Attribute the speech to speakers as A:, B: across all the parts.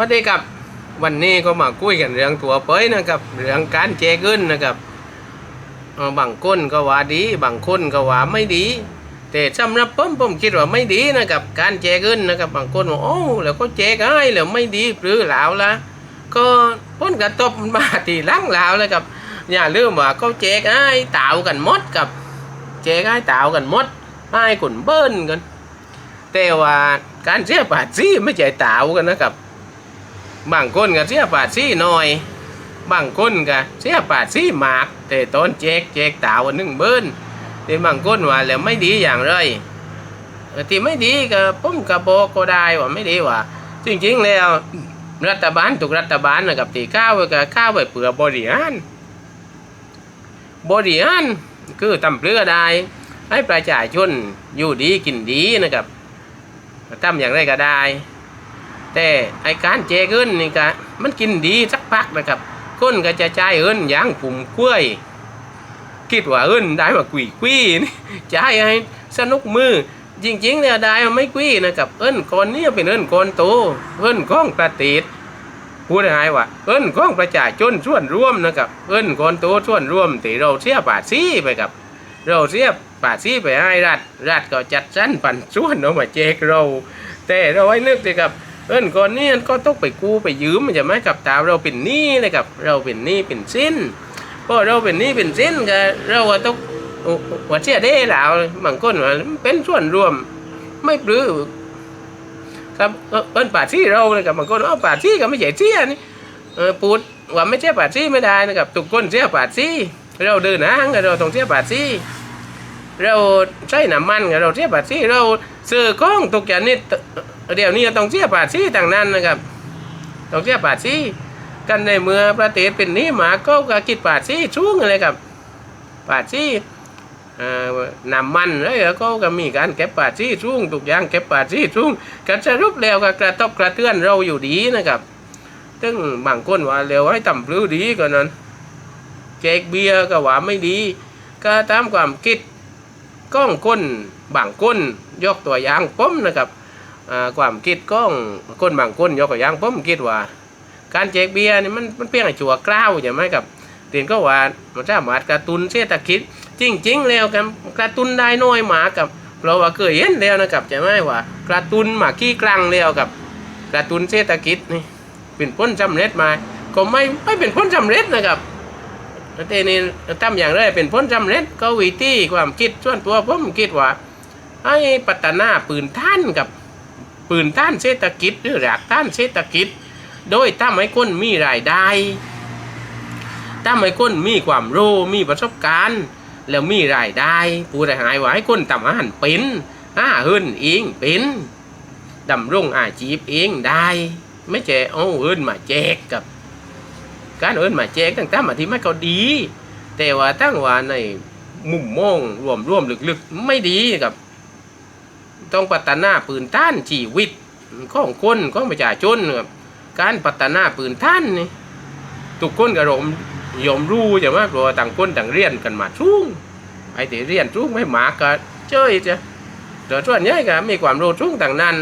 A: วัสดีครับวันนี้ก็มาคุยกันเรื่องตัวเป้ยนะครับเรื่องการแจกเงินนะครับบางคนก็ว่าดี บางคนก็ว่าไม่ดี แต่สำหรับผมผมคิดว่าไม่ดีนะครับ การแจกเงินนะครับ บางคนบอกโอ้แล้วก็แจกให้แล้วไม่ดีหรือหลาวละก็ผลกระทบมาทีหลังหลาวเลยครับอย่าลืมว่าเขาแจกให้ต่าวกันหมดกับแจกให้ต่าวกันหมดให้คนเบิ้ลกันแต่ว่าการเสียภาษีไม่ใช่ต่าวกันนะครับ บางคนก็เสียภาษีน้อย บางคนก็เสียภาษีมาก แต่ตอนแจกแจกตาวหนึ่งเบิ้ลแต่บางคนว่าแล้วไม่ดีอย่างไรเอ่อที่ไม่ดีก็ผมก็บอกก็ได้ว่าไม่ดีว่า จริงๆแล้วรัฐบาลทุกรัฐบาลนะครับที่ข้าวไว้ก็ข้าวไว้เพื่อบริหารบริหารคือทำเพื่อได้ให้ประชาชนอยู่ดีกินดีนะครับทำอย่างไรก็ได้ แต่ไอการแจเงินนี่ก็มันกินดีสักพักนะครับคนก็จะจ่ายเงินอย่างผุ่มกล้วย คิดว่าเงินได้มากุยกุยนี่จ่ายให้สนุกมือ จริงๆเนี่ยได้มาไม่กุยนะครับเอิ้นคนนี้เป็นเอิ้นคนโตเอิ้นของประเทศพูดง่ายว่าเอิ้นของประชาชนส่วนร่วมนะครับเอิ้นคนโตส่วนร่วมที่เราเสียภาษีไปกับ เราเสียภาษีไปให้รัฐรัฐก็จัดสรรปันส่วนเอามาแจกเรา แต่เราไว้นึกสิครับ เอิ้นก่อนนี้ก็ต้องไปกู้ไปยืมมันจะไหมกับตาเราเป็นหนี้เลยครับ เราเป็นหนี้เป็นสิ้นพอเราเป็นหนี้เป็นสิ้นก็เราก็ต้องหัวเสียได้แล้วบางคนว่าเป็นส่วนรวม ไม่ปลื้อครับเอิ้นเอิ้นป่าที่เราเลยครับบางคนเอาป่าที่ก็ไม่ใช่เสียนี่เออพูดว่าไม่ใช่ป่าที่ไม่ได้นะครับทุกคนเสียป่าที่เราเดินห้างก็เราต้องเสียป่าที่เราใช้น้ำมันกับเราเสียภาษีเราซื้อของทุกอย่างนี่ เดี๋ยวนี้ต้องเสียภาษีต่างนั้นนะครับต้องเสียภาษีกันในเมื่อประเทศเป็นนี้หมาก็ก็คิดภาษีสูงเลยครับภาษีเอ่อน้ำมันแล้วก็ก็มีการเก็บภาษีสูงทุกอย่างเก็บภาษีสูงกันสรุปแล้วก็กระทบกระเทือนเราอยู่ดีนะครับซึ่งบางคนว่าเร็วให้ต่ำพลื้ดีกว่านั้นแจกเบียร์ก็ว่าไม่ดี ก็ตามความคิดก้องคนบางคนยกตัวอย่างผมนะครับ ความคิดก้องคนบางคนยกตัวอย่างผมคิดว่า การแจกเบียร์นี่มันมันเพียงชัวกล้าวใช่ไหมครับเตียนก็ว่ามันสามารถกระตุ้นเศรษฐกิจจริง ๆ แล้วกันกระตุ้นได้น้อยหมากับเราว่าเคยเห็นแล้วนะครับใช่ไหมว่ากระตุ้นหมาขี้กลางแล้วกับ กระตุ้นเศรษฐกิจนี่เป็นผลสำเร็จมา ก็ไม่ไม่เป็นผลสำเร็จนะครับแต่นี่ทำอย่างไรเป็นผลสำเร็จก็วิธีความคิดส่วนตัวผมคิดว่าให้พัฒนาปืนท่านกับ ปืนท่านเศรษฐกิจหรือหลักท่านเศรษฐกิจ โดยทำให้คนมีรายได้ทำให้คนมีความรู้มีประสบการณ์ แล้วมีรายได้ผู้ได้หายว่าให้คนทำอาหารเป็นหาเฮินเองเป็นดำรงอาชีพเองได้ ไม่ใช่เอาเฮินมาแจกกับ การเอินมาแจกตั้งแต่มาที่ไม่เขาดี แต่ว่าตั้งว่าในมุมมองรวมรวมลึกๆ ไม่ดีกับ ต้องพัฒนาปืนท่านชีวิตของคนของประชาชนครับการพัฒนาปืนท่านนี่ทุกคนก็รมยอมรู้ใช่ไหมเพราะว่าต่างคนต่างเรียนกันมาชุ่งไอ้ที่เรียนชุ่งไม่หมากก็เจ้ยจ้ะแต่ส่วนใหญ่ก็มีความรู้ชุ่งต่างนั้น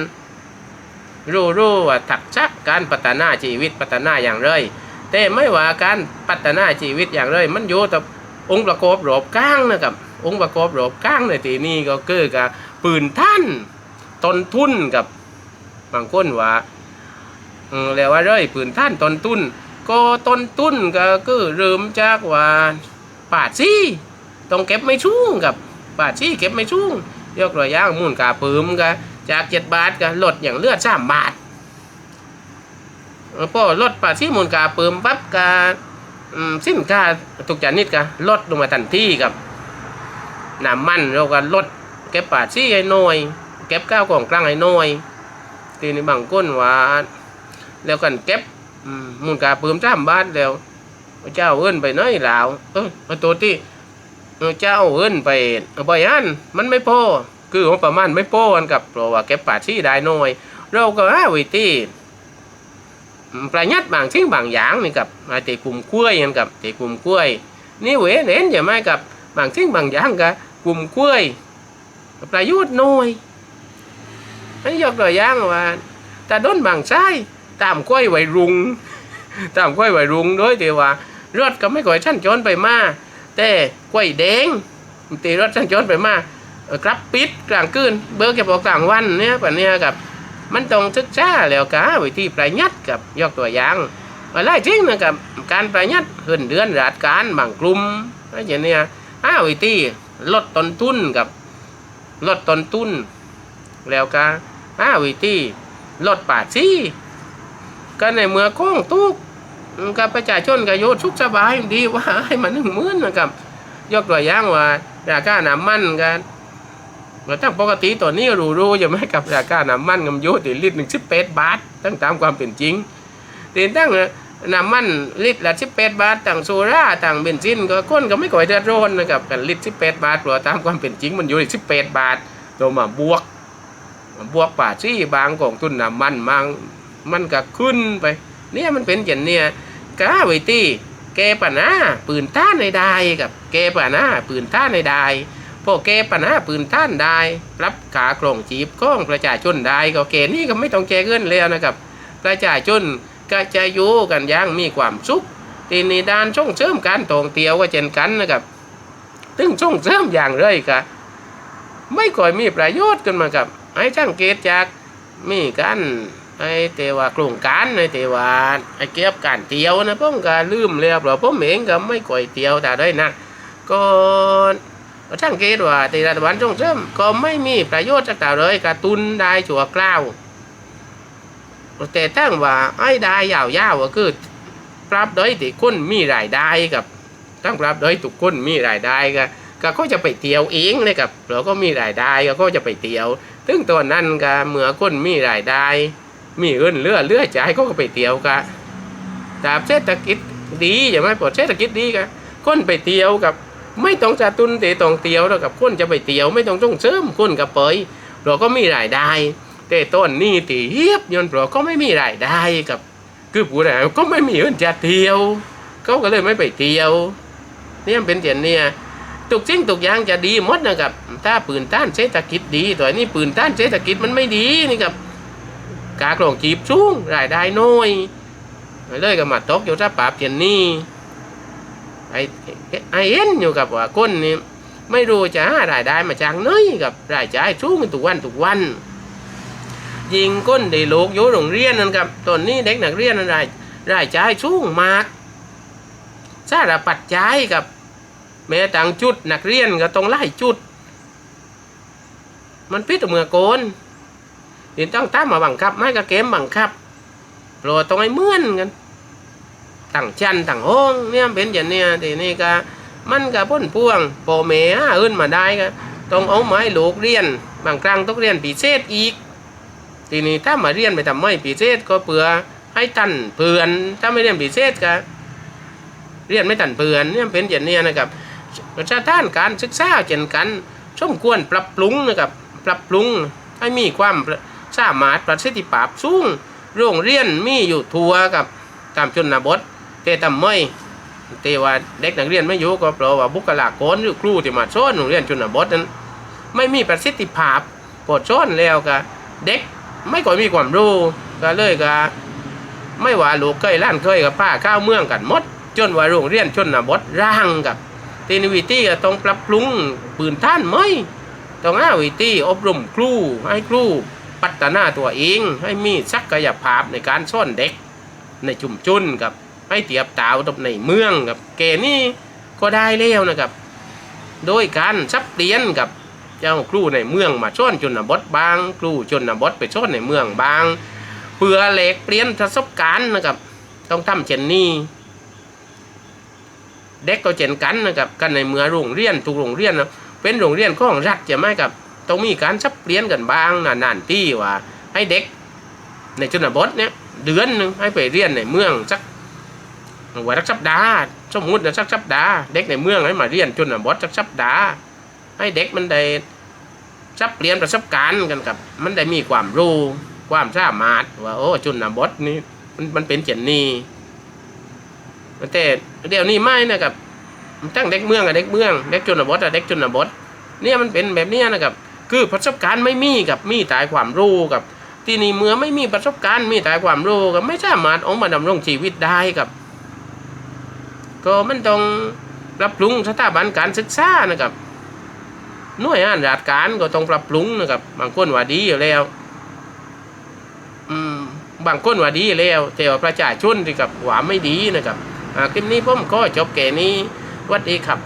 A: รู้รู้ว่าถักชักการพัฒนาชีวิตพัฒนาอย่างไรแต่ไม่ว่าการพัฒนาชีวิตอย่างไรมันอยู่องค์ประกอบรอบข้างนะครับองค์ประกอบรอบข้างในที่นี้ก็คือกับ ปืนท่านตนทุนกับบางคนว่าเออแล้วว่าเร้ยปืนท่านตนทุนก็ตนทุนก็คือเริ่มจากว่าปาดซี่ต้องเก็บไม่ชุ่งกับปาดซี่เก็บไม่ชุ่งยกตัวอย่างมูลค่าเพิ่มก็จากเจ็ดบาทก็ลดอย่างเลือดสามบาทพอลดภาษีมูลค่าเพิ่มปั๊บกาสินค้าทุกชนิดก็ลดลงมาทันทีครับน้ำมันเราก็ลด ก็บภาษีให้น้อย เก็บข้าวของกลางให้น้อยทีนี้บางคนว่าแล้วกันเก็บมมูลค่าเพิ่มสามบาทแล้วเจ้าเอิ้นไปน้อยล้วเออเอาตัวที่เจ้าเอิ้นไปเอาไปอันมันไม่พอคืองประมาณไม่พอกันกับเพราะว่าเก็บภาษีได้น้อย เราก็หาวิธีประหยัดบางสิ่งบางอย่างนี่กับไอ้ตีกลุ่มกล้วยกันกับตีกลุ่มกล้วย นี่เว้เห็นใช่ไหมกับบางสิ่งบางอย่างกับกลุ่มกล้วย ประโยชน์น้อยให้ยกตัวอย่างว่าแต่ด้นบางไส้ตามกล้วยไวรุง ตามกล้วยไวรุงโดยที่ว่ารถก็ไม่ก่อยชั้นจนไปมาแต่กล้วยแดงตีรถชั้นจนไปมาเอ่อกลับปิดกลางคืนเบิกแกบอกกลางวันเนี่ยปันเนี้ยกับมันต้องศึกษาแล้วกะวิธีประหยัดกับยกตัวอย่างอะไรจริงนะครับการประหยัดเงินเดือนราชการบางกลุ่มอะไรอย่างเนี้ยห้าวิธีลดต้นทุนกับ ลดต้นทุนแล้วก็ห้าวิธีลดป่าซี่ก็ในเมื่อโค้งตุกกับประชาชนก็อยู่สุขสบายดีว่าให้มันหนึ่งหมื่นนะครับ ยกตัวอย่างว่าราคาน้ำมันกันว่าตั้งปกติตัวนี้รู้ๆอย่าไม่กับราคาน้ำมันกำยุติลิตรหนึ่งสิบแปดบาทตั้งตามความเป็นจริงตีนตั้ง น้ำมันลิตรละสิบแปดบาทต่างโซล่าต่างเบนซินก็ก้นก็ไม่ก่อยเดือดร้อนนะครับกันลิตรสิบแปดบาทเพราะตามความเป็นจริงมันอยู่ที่สิบแปดบาทตัวมาบวกบวกป่าซี่บางกองทุนน้ำมันบางมันก็ขึ้นไป เนี่ยมันเป็นอย่างเนี่ยกาไว้ที่แกปัญหาปืนต้านในได้กับแกปัญหาปืนต้านในได้พวกแกปัญหาปืนต้านได้ รับขากล่องจีบก้องประชาชนได้ก็แกนี่ก็ไม่ต้องแกเงินแล้วนะครับ ประชาชน ก็จะอยู่กันอย่างมีความสุขทีนี้ด้านช่งเสริมการท่องเที่ยวก็เช่นกันนะครับถึงช่งเสริมอย่างไรก็ไม่ค่อยมีประโยชน์กันมากับไอ้ช่างเกตจากมีกันไอ้เตว่าโครงการไอ้เตวาไอ้เก็บการเตียวนะผมก็ลืมแล้วเพราะผมเองก็ไม่ก่อยเตียวแต่ได้นะก็ช่างเกตว่าที่รัฐบาลส่งเสริมก็ไม่มีประโยชน์จากต่เลยการตุนได้ชั่วคราว แต่ตั้งว่าไอ้ได้ยาวๆก็คือปรับโดยที่คนมีรายได้กับตั้งปรับโดยทุกคนมีรายได้ก็ก็เขาจะไปเตียวเองเลยครับเราก็มีรายได้ก็เขาจะไปเตียวถึงตอนนั้นก็เมื่อคนมีรายได้ มีเงินเลือเลือจ่ายเขาก็ไปเที่ยวกันแต่เศรษฐกิจดีอย่างไรปลดเศรษฐกิจดีกันคนไปเที่ยวกับ ไม่ต้องจะตุนเตะต้องเที่ยวแล้วกับคนจะไปเที่ยว ไม่ต้องต้องเสริมคนกับเปยเราก็มีรายได้ แต่ต้นนี้ตีเฮียบยนต์เราก็ไม่มีรายได้กับ คือผู้ใดก็ไม่มีเงินจะเที่ยวเขาก็เลยไม่ไปเที่ยวเนี่ยเป็นเจนเนี่ยทุกสิ่งทุกอย่างจะดีหมดนะครับ ถ้าปืนต้านเศรษฐกิจดีแต่อันนี้ปืนต้านเศรษฐกิจมันไม่ดีนี่ครับกากลองจีบสูงรายได้น้อยเลยก็มาตกอยู่ถ้าปราบเจนนี่ไอไอเอ็นอยู่กับว่าคนนี่ไม่รู้จะหารายได้มาจากไหนกับรายจ่ายสูงทุกวันทุกวัน ยิงก้นเด็กลูกอยู่โรงเรียนนั่นครับตอนนี้เด็กนักเรียนนั่นรายรายจ่ายสูงมากสารปัดจ่ายกับ แม้ต่างจุดนักเรียนก็ต้องไล่จุด มันพิษเมื่อโกนเดี๋ยวต้องตามมาบังคับ ไม่ก็เกมบังคับโปรต้องให้เมื่อนกันต่างชั้นต่างห้องเนี่ยเป็นอย่างเนี้ยทีนี้ก็มันก็พ้นพ่วงโปเมหาอื่นมาได้ก็ต้องเอาไม้ลูกเรียน บางครั้งต้องเรียนปีเศษอีก ทีนี้ถ้ามาเรียนไปทำไม่ปีเศษก็เผื่อให้ตันเพื่อน ถ้าไม่เรียนปีเศษก็เรียนไม่ตันเพื่อนเนี่ยเป็นอย่างเนี้ยนะครับประชาท่านการศึกษาเช่นกันสมควรปรับปรุงนะครับปรับปรุงให้มีความสามารถประสิทธิภาพสูงโรงเรียนมีอยู่ทั่วกับตามชนบทแต่ทำไม่แต่ว่าเด็กนักเรียนไม่อยู่ก็เพราะว่าบุคลากรหรือครูที่มาสอนโรงเรียนชนบทนั้น ไม่มีประสิทธิภาพปวดสอนแล้วก็เด็ก ไม่ก่อยมีความรู้ก็เลยก็ไม่ว่าลูกเคยล้านเคยกับป้าข้าวเมืองกันหมด จนว่าโรงเรียนชนบทร่างกับทีนวิตี้ก็ต้องปรับปรุงปืนท่านไหมต้องหาวิธีอบรมครูให้ครูพัฒนาตัวเอง ให้มีศักยภาพในการสอนเด็ก ในชุมชนกับให้เทียบเท่ากับในเมืองกับเกนี่ก็ได้แล้วนะครับ โดยการซับเตียนกับ เจ้าครูในเมืองมาสอนชนบทบาง ครูชนบทไปสอนในเมืองบาง เพื่อแลกเปลี่ยนประสบการณ์นะครับ ต้องทำเช่นนี้เด็กก็เช่นกันนะครับกันในเมืองโรงเรียนทุกโรงเรียนนะเป็นโรงเรียนของรัฐจะไมครับต้องมีการสับเปลี่ยนกันบ้างนานๆที่ว่า ให้เด็กในชนบทเนี่ยเดือนนึงให้ไปเรียนในเมืองสักวันสักสัปดาห์สมมตินะสักสัปดาห์เด็กในเมืองให้มาเรียนชนบทสักสัปดาห์ ให้เด็กมันได้สับเปลี่ยนประสบการณ์กันกับ มันได้มีความรู้ความสามารถว่าโอ้ชนนบทนี่มันมันเป็นเช่นนี้แต่เดี๋ยวนี้ไม่นะครับตั้งเด็กเมืองกับเด็กเมืองเด็กชนบทกับเด็กชนบทเนี่ยมันเป็นแบบนี้นะครับ คือประสบการณ์ไม่มีกับมีแต่ความรู้กับ ที่นี่เมื่อไม่มีประสบการณ์มีแต่ความรู้ก็ไม่สามารถออกมาดำรงชีวิตได้ครับ ก็มันต้องรับปรุงสถาบันการศึกษานะครับ หน่วยงานราชการก็ต้องปรับปรุงนะครับ บางคนว่าดีอยู่แล้ว อืม บางคนว่าดีแล้ว แต่ว่าประชาชนที่กับว่าไม่ดีนะครับ อ่าคลิปนี้ผมก็จบแก่นี้วัดดีครับ